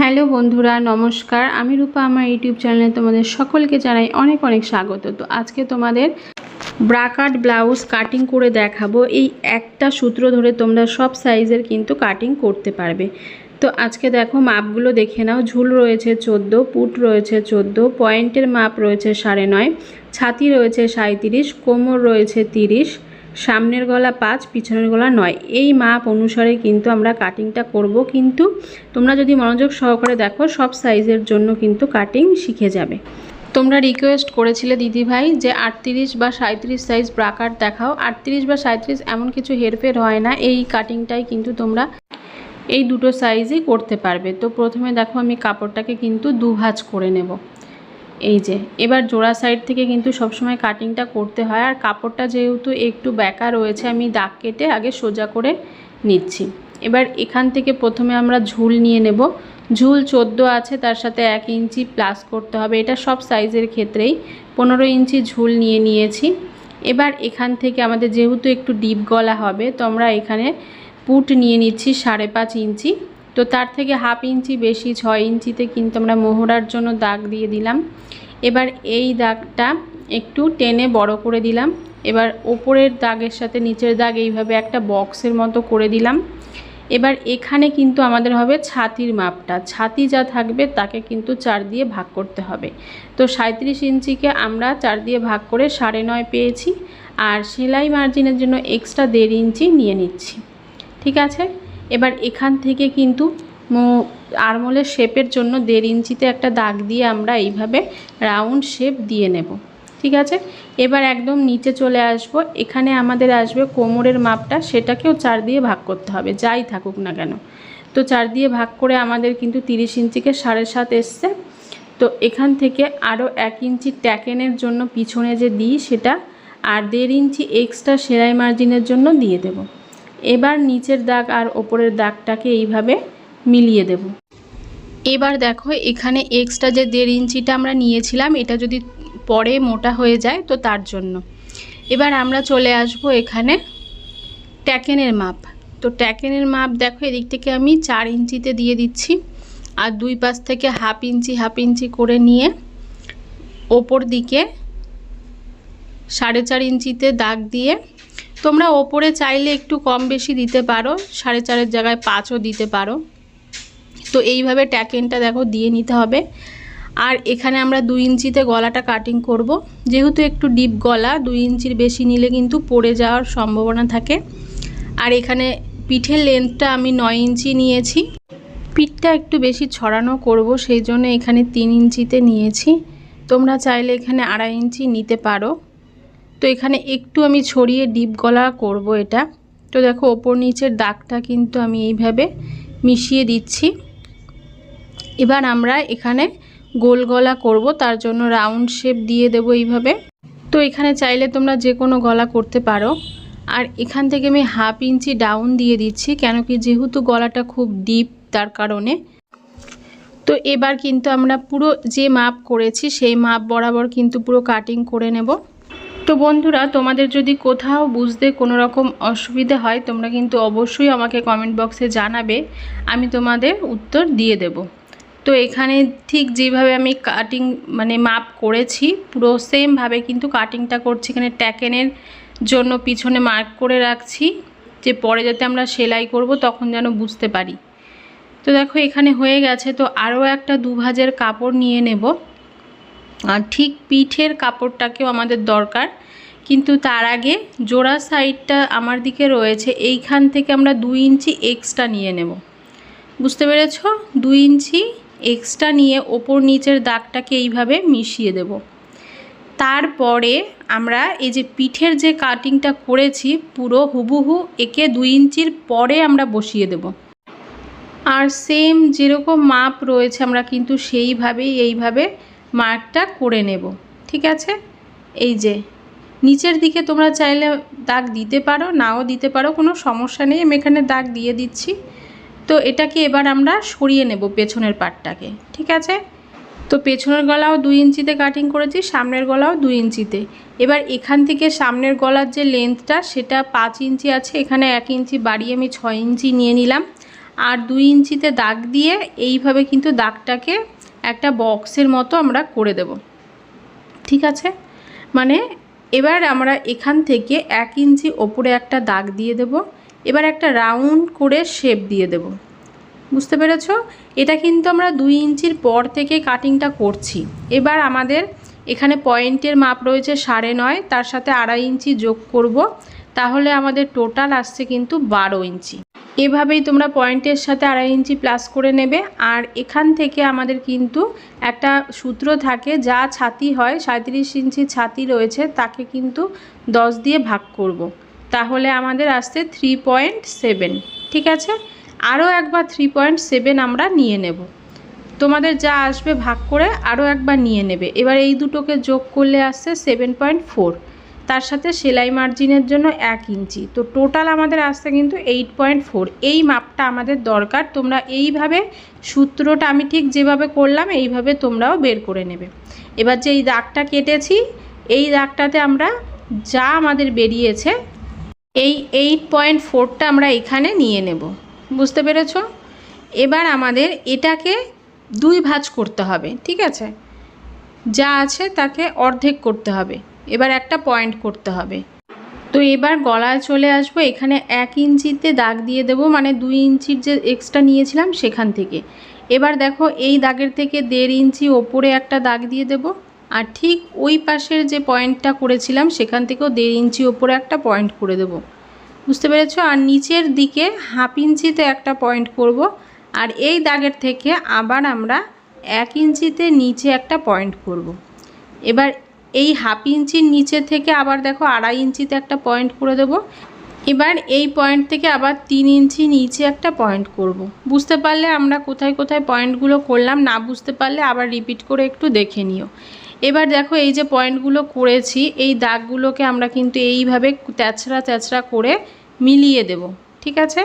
Hello বন্ধুরা, নমস্কার। আমি রূপা, আমার ইউটিউব চ্যানেলে তোমাদের সকলকে জানাই অনেক অনেক স্বাগত। তো আজকে তোমাদের ব্রাকাট ব্লাউজ কাটিং করে দেখাবো। এই একটা সূত্র ধরে তোমরা সব সাইজের কিন্তু কাটিং করতে পারবে। তো আজকে দেখো মাপগুলো দেখে নাও। ঝুল রয়েছে চোদ্দ, পুট রয়েছে চোদ্দ, পয়েন্টের মাপ রয়েছে সাড়ে নয়, ছাতি রয়েছে সাঁত্রিশ কোমর রয়েছে তিরিশ সামনের গলা পাঁচ, পিছনের গলা নয়। এই মাপ অনুসারে কিন্তু আমরা কাটিংটা করব। কিন্তু তোমরা যদি মনোযোগ সহকারে দেখো, সব সাইজের জন্য কিন্তু কাটিং শিখে যাবে। তোমরা রিকোয়েস্ট করেছিলে দিদিভাই যে আটত্রিশ বা সাঁত্রিশ সাইজ ব্রাকার দেখাও। আটত্রিশ বা সাঁত্রিশ এমন কিছু হেরফের হয় না। এই কাটিংটাই কিন্তু তোমরা এই দুটো সাইজই করতে পারবে। তো প্রথমে দেখো আমি কাপড়টাকে কিন্তু দু ভাঁজ করে নেব। এই যে, এবার জোড়া সাইড থেকে কিন্তু সবসময় কাটিংটা করতে হয় আর কাপড়টা যেহেতু একটু ব্যাকা রয়েছে, আমি দাগ কেটে আগে সোজা করে নিচ্ছি। এবার এখান থেকে প্রথমে আমরা ঝুল নিয়ে নেব। ঝুল চোদ্দ আছে, তার সাথে এক ইঞ্চি প্লাস করতে হবে। এটা সব সাইজের ক্ষেত্রেই পনেরো ইঞ্চি ঝুল নিয়ে নিয়েছি। এবার এখান থেকে আমাদের যেহেতু একটু ডিপ গলা হবে, তো আমরা এখানে পুট নিয়ে নিচ্ছি সাড়ে পাঁচ ইঞ্চি। তো তার থেকে হাফ ইঞ্চি বেশি, ছয় ইঞ্চিতে কিন্তু আমরা মোহরার জন্য দাগ দিয়ে দিলাম। এবার এই দাগটা একটু টেনে বড় করে দিলাম। এবার ওপরের দাগের সাথে নিচের দাগ এইভাবে একটা বক্সের মতো করে দিলাম। এবার এখানে কিন্তু আমাদের হবে ছাতির মাপটা। ছাতি যা থাকবে তাকে কিন্তু চার দিয়ে ভাগ করতে হবে। তো সাঁত্রিশ ইঞ্চিকে আমরা চার দিয়ে ভাগ করে সাড়ে নয় পেয়েছি। আর সেলাই মার্জিনের জন্য এক্সট্রা দেড় ইঞ্চি নিয়ে নিচ্ছি। ঠিক আছে? এবার এখান থেকে কিন্তু আরমোলের শেপের জন্য দেড় ইঞ্চিতে একটা দাগ দিয়ে আমরা এইভাবে রাউন্ড শেপ দিয়ে নেব, ঠিক আছে? এবার একদম নিচে চলে আসব, এখানে আমাদের আসবে কোমরের মাপটা, সেটাকেও চার দিয়ে ভাগ করতে হবে, যাই থাকুক না কেন। তো চার দিয়ে ভাগ করে আমাদের কিন্তু তিরিশ ইঞ্চিকে সাড়ে সাত এসছে। তো এখান থেকে আরও এক ইঞ্চি ট্যাকেনের জন্য পিছনে যে দিই সেটা, আর দেড় ইঞ্চি এক্সট্রা সেলাই মার্জিনের জন্য দিয়ে দেব। এবার নিচের দাগ আর ওপরের দাগটাকে এইভাবে মিলিয়ে দেব। এবার দেখো, এখানে এক্সট্রা যে দেড় ইঞ্চিটা আমরা নিয়েছিলাম, এটা যদি পরে মোটা হয়ে যায় তো তার জন্য। এবার আমরা চলে আসব এখানে ট্যাকেনের মাপ। তো ট্যাকেনের মাপ দেখো, এদিক থেকে আমি চার ইঞ্চিতে দিয়ে দিচ্ছি আর দুই পাশ থেকে হাফ ইঞ্চি হাফ ইঞ্চি করে নিয়ে ওপর দিকে সাড়ে চার ইঞ্চিতে দাগ দিয়ে তোমরা ওপরে চাইলে একটু কম বেশি দিতে পারো, সাড়ে চারের জায়গায় পাঁচও দিতে পারো। তো এইভাবে ট্যাকেনটা দেখো দিয়ে নিতে হবে। আর এখানে আমরা দুই ইঞ্চিতে গলাটা কাটিং করব। যেহেতু একটু ডিপ গলা, দুই ইঞ্চির বেশি নিলে কিন্তু পড়ে যাওয়ার সম্ভাবনা থাকে। আর এখানে পিঠের লেন্থটা আমি নয় ইঞ্চি নিয়েছি। পিঠটা একটু বেশি ছড়ানো করব, সেই জন্য এখানে তিন ইঞ্চিতে নিয়েছি। তোমরা চাইলে এখানে আড়াই ইঞ্চি নিতে পারো। তো এখানে একটু আমি ছড়িয়ে ডিপ গলা করব এটা। তো দেখো, ওপর নিচের দাগটা কিন্তু আমি এইভাবে মিশিয়ে দিচ্ছি। এবার আমরা এখানে গোল গলা করব, তার জন্য রাউন্ড শেপ দিয়ে দেব এইভাবে। তো এখানে চাইলে তোমরা যে কোনো গলা করতে পারো। আর এখান থেকে আমি হাফ ইঞ্চি ডাউন দিয়ে দিচ্ছি, কেন কি যেহেতু গলাটা খুব ডিপ তার কারণে। তো এবার কিন্তু আমরা পুরো যে মাপ করেছি, সেই মাপ বরাবর কিন্তু পুরো কাটিং করে নেব। তো বন্ধুরা, তোমাদের যদি কোথাও বুঝতে কোনো রকম অসুবিধা হয়, তোমরা কিন্তু অবশ্যই আমাকে কমেন্ট বক্সে জানাবে, আমি তোমাদের উত্তর দিয়ে দেব। তো এখানে ঠিক যেভাবে আমি কাটিং মানে মাপ করেছি, পুরো সেমভাবে কিন্তু কাটিংটা করছি, এখানে ট্যাকেনের জন্য পিছনে মার্ক করে রাখছি, যে পরে যাতে আমরা সেলাই করব, তখন যেন বুঝতে পারি। তো দেখো, এখানে হয়ে গেছে, তো আরও একটা দু ভাজের কাপড় নিয়ে নেব। ঠিক পিঠের কাপড়টাকেও আমাদের দরকার। কিন্তু তার আগে জোড়া সাইডটা আমার দিকে রয়েছে, এইখান থেকে আমরা দুই ইঞ্চি এক্সট্রা নিয়ে নেব। বুঝতে পেরেছ? দুই ইঞ্চি এক্সট্রা নিয়ে ওপর নিচের দাগটাকে এইভাবে মিশিয়ে দেব। তারপরে আমরা এই যে পিঠের যে কাটিংটা করেছি, পুরো হুবহু একে দুই ইঞ্চির পরে আমরা বসিয়ে দেব। আর সেম যেরকম মাপ রয়েছে, আমরা কিন্তু সেইভাবেই, এইভাবে মার্কটা করে নেব, ঠিক আছে? এই যে, নিচের দিকে তোমরা চাইলে দাগ দিতে পারো, নাও দিতে পারো, কোনো সমস্যা নেই, আমি এখানে দাগ দিয়ে দিচ্ছি। তো এটাকে এবার আমরা সরিয়ে নেব পেছনের পাটটাকে, ঠিক আছে? তো পেছনের গলাও দুই ইঞ্চিতে কাটিং করেছি, সামনের গলাও দুই ইঞ্চিতে। এবার এখান থেকে সামনের গলার যে লেন্থটা সেটা পাঁচ ইঞ্চি আছে, এখানে এক ইঞ্চি বাড়িয়ে আমি ছয় ইঞ্চি নিয়ে নিলাম। আর দুই ইঞ্চিতে দাগ দিয়ে এইভাবে কিন্তু দাগটাকে একটা বক্সের মতো আমরা করে দেব। ঠিক আছে? মানে এবার আমরা এখান থেকে এক ইঞ্চি ওপরে একটা দাগ দিয়ে দেব। এবার একটা রাউন্ড করে শেপ দিয়ে দেব। বুঝতে পেরেছ? এটা কিন্তু আমরা দুই ইঞ্চির পর থেকে কাটিংটা করছি। এবার আমাদের এখানে পয়েন্টের মাপ রয়েছে সাড়ে নয়, তার সাথে আড়াই ইঞ্চি যোগ করব। তাহলে আমাদের টোটাল আসছে কিন্তু বারো ইঞ্চি। এভাবেই তোমরা পয়েন্টের সাথে আড়াই ইঞ্চি প্লাস করে নেবে। আর এখান থেকে আমাদের কিন্তু একটা সূত্র থাকে, যা ছাতি হয় সাঁত্রিশ ইঞ্চি ছাতি রয়েছে, তাকে কিন্তু দশ দিয়ে ভাগ করব। তাহলে আমাদের আসছে থ্রি পয়েন্ট সেভেন ঠিক আছে? আরও একবার থ্রি পয়েন্ট সেভেন আমরা নিয়ে নেব। তোমাদের যা আসবে ভাগ করে আরও একবার নিয়ে নেবে। এবার এই দুটোকে যোগ করলে আসছে সেভেন পয়েন্ট ফোর তার সাথে সেলাই মার্জিনের জন্য এক ইঞ্চি। তো টোটাল আমাদের আসছে কিন্তু এইট পয়েন্ট ফোর এই মাপটা আমাদের দরকার। তোমরা এইভাবে সূত্রটা আমি ঠিক যেভাবে করলাম, এইভাবে তোমরাও বের করে নেবে। এবার যে এই দাগটা কেটেছি, এই দাগটাতে আমরা যা আমাদের বেরিয়েছে, এই এইট পয়েন্ট ফোরটা আমরা এখানে নিয়ে নেব। বুঝতে পেরেছ? এবার আমাদের এটাকে দুই ভাঁজ করতে হবে, ঠিক আছে? যা আছে তাকে অর্ধেক করতে হবে। এবার একটা পয়েন্ট করতে হবে। তো এবার গলায় চলে আসব, এখানে এক ইঞ্চিতে দাগ দিয়ে দেব মানে দুই ইঞ্চির যে এক্সট্রা নিয়েছিলাম সেখান থেকে। এবার দেখো এই দাগের থেকে দেড় ইঞ্চি ওপরে একটা দাগ দিয়ে দেব, আর ঠিক ওই পাশের যে পয়েন্টটা করেছিলাম সেখান থেকেও দেড় ইঞ্চি ওপরে একটা পয়েন্ট করে দেব। বুঝতে পেরেছ? আর নিচের দিকে হাফ ইঞ্চিতে একটা পয়েন্ট করব, আর এই দাগের থেকে আবার আমরা এক ইঞ্চিতে নিচে একটা পয়েন্ট করব। এবার এই হাফ ইঞ্চির নিচে থেকে আবার দেখো আড়াই ইঞ্চিতে একটা পয়েন্ট করে দেব। এবার এই পয়েন্ট থেকে আবার তিন ইঞ্চি নিচে একটা পয়েন্ট করব। বুঝতে পারলে আমরা কোথায় কোথায় পয়েন্টগুলো করলাম, না বুঝতে পারলে আবার রিপিট করে একটু দেখে নিও। এবার দেখো এই যে পয়েন্টগুলো করেছি, এই দাগগুলোকে আমরা কিন্তু এইভাবে তেচড়া তেচড়া করে মিলিয়ে দেব, ঠিক আছে?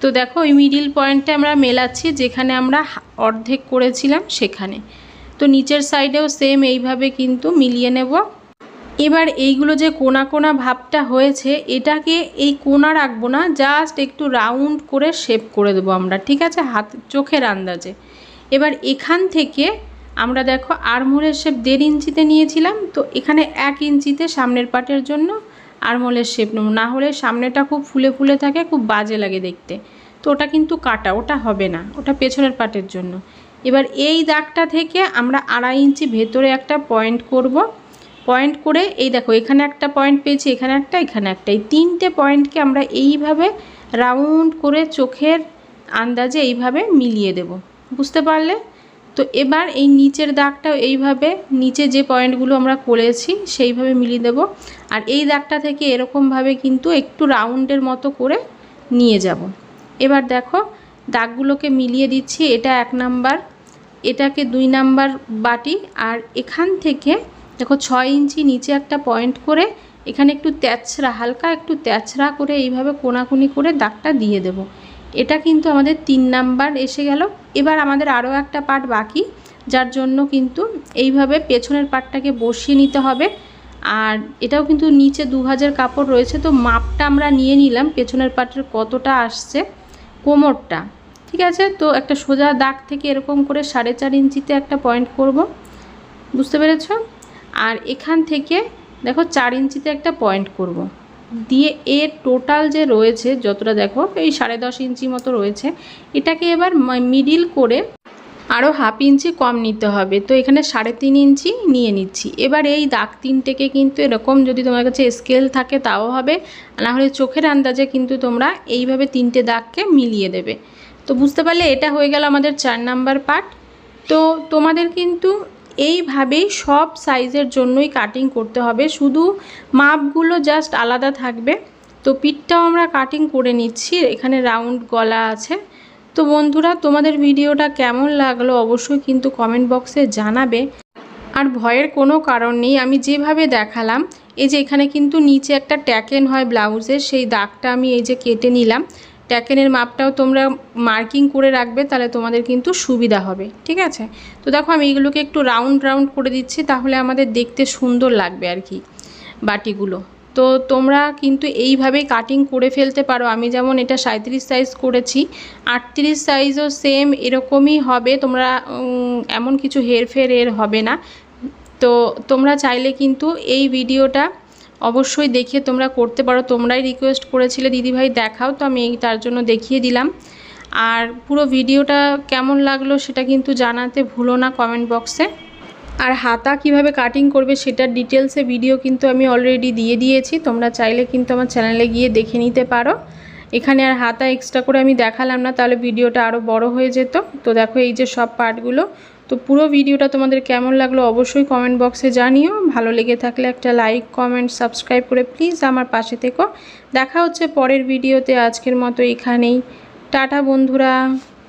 তো দেখো ওই মিডিল পয়েন্টে আমরা মেলাচ্ছি, যেখানে আমরা অর্ধেক করেছিলাম সেখানে। তো নিচের সাইডেও সেম এইভাবে কিন্তু মিলিয়ে নেব। এবার এইগুলো যে কোনা কোনা ভাবটা হয়েছে, এটাকে এই কোনা রাখব না জাস্ট একটু রাউন্ড করে শেপ করে দেবো আমরা, ঠিক আছে? হাত, চোখের আন্দাজে। এবার এখান থেকে আমরা দেখো আরমোলের শেপ দেড় ইঞ্চিতে নিয়েছিলাম, তো এখানে এক ইঞ্চিতে সামনের পাটের জন্য আরমোলের শেপ নেব। না হলে সামনেটা খুব ফুলে ফুলে থাকে, খুব বাজে লাগে দেখতে। তো ওটা কিন্তু কাটা, ওটা হবে না, ওটা পেছনের পাটের জন্য। এবার এই দাগটা থেকে আমরা আড়াই ইঞ্চি ভেতরে একটা পয়েন্ট করব। পয়েন্ট করে এই দেখো, এখানে একটা পয়েন্ট পেয়েছি, এখানে একটা এখানে একটা। এই তিনটে পয়েন্টকে আমরা এইভাবে রাউন্ড করে চোখের আন্দাজে এইভাবে মিলিয়ে দেব। বুঝতে পারলে? তো এবার এই নিচের দাগটাও এইভাবে, নিচে যে পয়েন্টগুলো আমরা করেছি সেইভাবে মিলিয়ে দেব। আর এই দাগটা থেকে এরকমভাবে কিন্তু একটু রাউন্ডের মতো করে নিয়ে যাব। এবার দেখো দাগগুলোকে মিলিয়ে দিচ্ছি, এটা এক নাম্বার, এটাকে দুই নাম্বার বাটি, আর এখান থেকে দেখো ছয় ইঞ্চি নিচে একটা পয়েন্ট করে এখানে একটু তেচড়া হালকা একটু তেচড়া করে এইভাবে কোনাকুনি করে দাগটা দিয়ে দেব। এটা কিন্তু আমাদের তিন নাম্বার এসে গেল। এবার আমাদের আরও একটা পার্ট বাকি, যার জন্য কিন্তু এইভাবে পেছনের পার্টটাকে বসিয়ে নিতে হবে। আর এটাও কিন্তু নিচে দু হাজার কাপড় রয়েছে, তো মাপটা আমরা নিয়ে নিলাম পেছনের পার্টের কতটা আসছে, কোমরটা। ঠিক আছে? তো একটা সোজা দাগ থেকে এরকম করে সাড়ে চার ইঞ্চিতে একটা পয়েন্ট করব। বুঝতে পেরেছ? আর এখান থেকে দেখো চার ইঞ্চিতে একটা পয়েন্ট করব। দিয়ে এর টোটাল যে রয়েছে, যতটা দেখো, এই সাড়ে দশ ইঞ্চি মতো রয়েছে, এটাকে এবার মিডিল করে আরও হাফ ইঞ্চি কম নিতে হবে। তো এখানে সাড়ে তিন ইঞ্চি নিয়ে নিচ্ছি। এবার এই দাগ তিনটেকে কিন্তু এরকম যদি তোমার কাছে স্কেল থাকে, তাও হবে। নাহলে চোখের আন্দাজে কিন্তু তোমরা এইভাবে তিনটে দাগকে মিলিয়ে দেবে। তো বুঝতে পারলে এটা হয়ে গেল আমাদের চার নাম্বার পার্ট। তো তোমাদের কিন্তু এইভাবেই সব সাইজের জন্যই কাটিং করতে হবে। শুধু মাপগুলো জাস্ট আলাদা থাকবে। তো পিঠটাও আমরা কাটিং করে নিচ্ছি। এখানে রাউন্ড গলা আছে। তো বন্ধুরা, তোমাদের ভিডিওটা কেমন লাগল অবশ্যই কিন্তু কমেন্ট বক্সে জানাবে। আর ভয়ের কোনো কারণ নেই। আমি যেভাবে দেখালাম, এই যে এখানে কিন্তু নিচে একটা ট্যাকেন হয় ব্লাউজের সেই দাগটা আমি এই যে কেটে নিলাম। ট্যাকেনের মাপটাও তোমরা মার্কিং করে রাখবে, তাহলে তোমাদের কিন্তু সুবিধা হবে, ঠিক আছে? তো দেখো আমি এইগুলোকে একটু রাউন্ড রাউন্ড করে দিচ্ছি, তাহলে আমাদের দেখতে সুন্দর লাগবে আর কি বাটিগুলো। তো তোমরা কিন্তু এইভাবেই কাটিং করে ফেলতে পারো, আমি যেমন এটা সাঁত্রিশ সাইজ করেছি, আটত্রিশ সাইজও সেম এরকমই হবে, তোমরা এমন কিছু হেরফের এর হবে না। তো তোমরা চাইলে কিন্তু এই ভিডিওটা অবশ্যই দেখে তোমরা করতে পারো। তোমরাই রিকোয়েস্ট করেছিলে, দিদিভাই, দেখাও। তো আমি তার জন্য দেখিয়ে দিলাম। আর পুরো ভিডিওটা কেমন লাগল সেটা কিন্তু জানাতে ভুলো না কমেন্ট বক্সে আর হাতা কীভাবে কাটিং করবে সেটার ডিটেলসে ভিডিও কিন্তু আমি অলরেডি দিয়ে দিয়েছি। তোমরা চাইলে কিন্তু আমার চ্যানেলে গিয়ে দেখে নিতে পারো। এখানে আর হাতা এক্সট্রা করে আমি দেখালাম না, তাহলে ভিডিওটা আরও বড় হয়ে যেত। তো দেখো এই যে সব পার্টগুলো তো পুরো ভিডিওটা তোমাদের কেমন লাগল অবশ্যই কমেন্ট বক্সে জানিও। ভালো লেগে থাকলে একটা লাইক কমেন্ট সাবস্ক্রাইব করে প্লিজ আমার পাশে থেকো। দেখা হচ্ছে পরের ভিডিওতে। আজকের মতো এখানেই। টাটা বন্ধুরা।